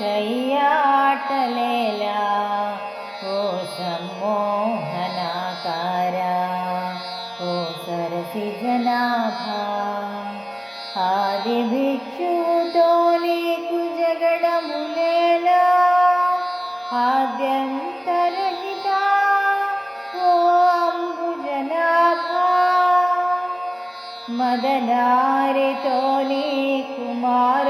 ശയ്യാട്ടലേല ഓ സമ്മോഹനാകാര ഓ സരസിജനാഭ ആദിഭിക്ഷുതോലി കുജഗടമുലേല ആദ്യന്തരഹിത ഓ അംബുജനാഭ. മദനാരി തോലി കുമാര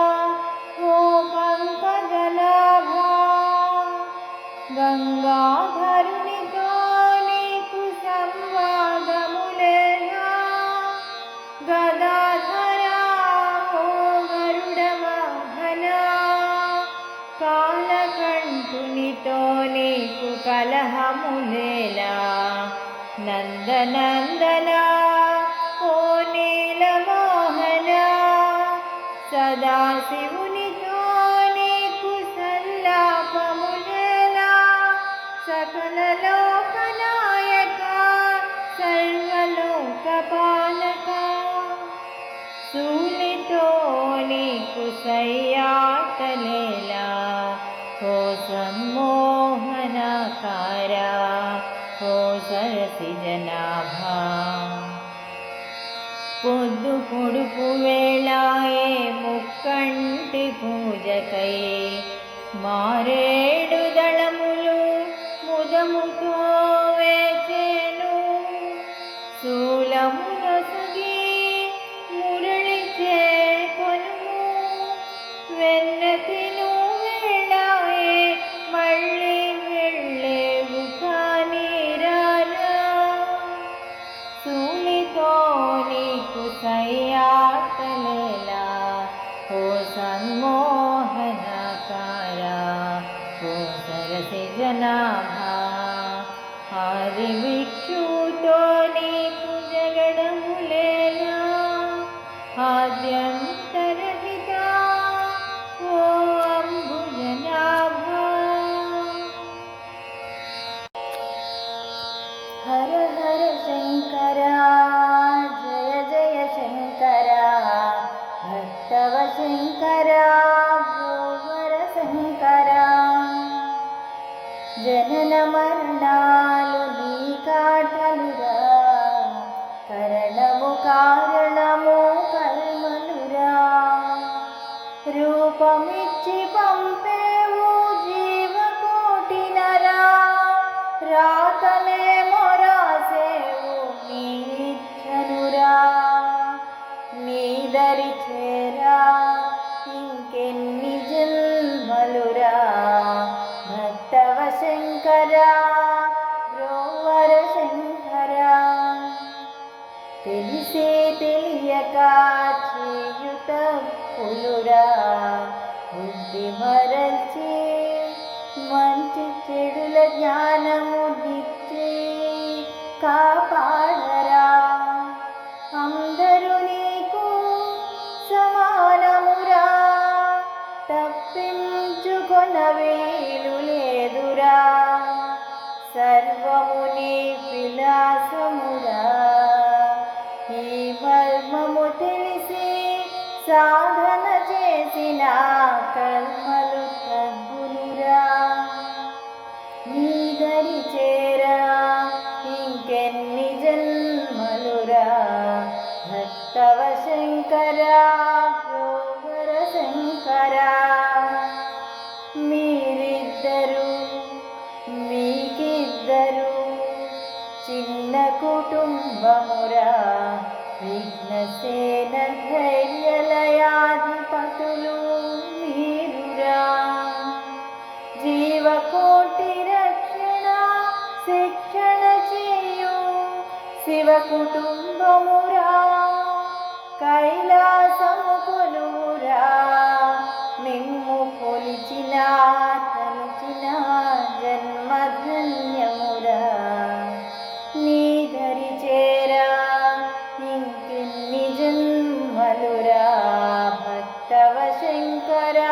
नन्दनन्दना ओ नीलमोहना सदाशिवुनिजोनि कुसल्लापमुला सकललोकनायका नन्दनन्दोहना सदानि कुशलोक को सम्मोहनकारा నీకు సయ్యాటలేలా ఓ సమ్మోహనకారా ఓ సరసి జనాభా పొద్దు పొడుపు వేళాయే ముక్కంటి పూజకై మారేడు దళములు ముదముతో జనాభా ఆది భిక్షుతో నీకు జగడములేలా ఆద్యంతరహిత ఓ అంబుజనాభా హర హర శంకర జయ జయ శంకర భక్తవ శంకర తెలిసే తెలియక చేయుత పులురా. బుద్ధి మరల్చి మంచి చెడుల జ్ఞానము నిచ్చి కాపాడరా. అందరూ నీకు సమానమురా. తప్పించుకొన వేలు లేదురా. సర్వము నీ విలాసమురా. సాధన చేసిన కర్మలు తగ్గునురా నీదరి చేరా ఇంకెన్ని జన్మలురా. భక్తవ శంకర యోగర శంకర మీరిద్దరు మీకిద్దరు చిన్న కుటుంబమురా. విఘ్నసేన ధైర్యలయాధిపతులు మీరురా జీవకోటి రక్షణ శిక్షణ చేయు శివ కుటుంబమురా కైలాసము కొలువురా. మిమ్ము కొలిచిన ശങ്കരാ.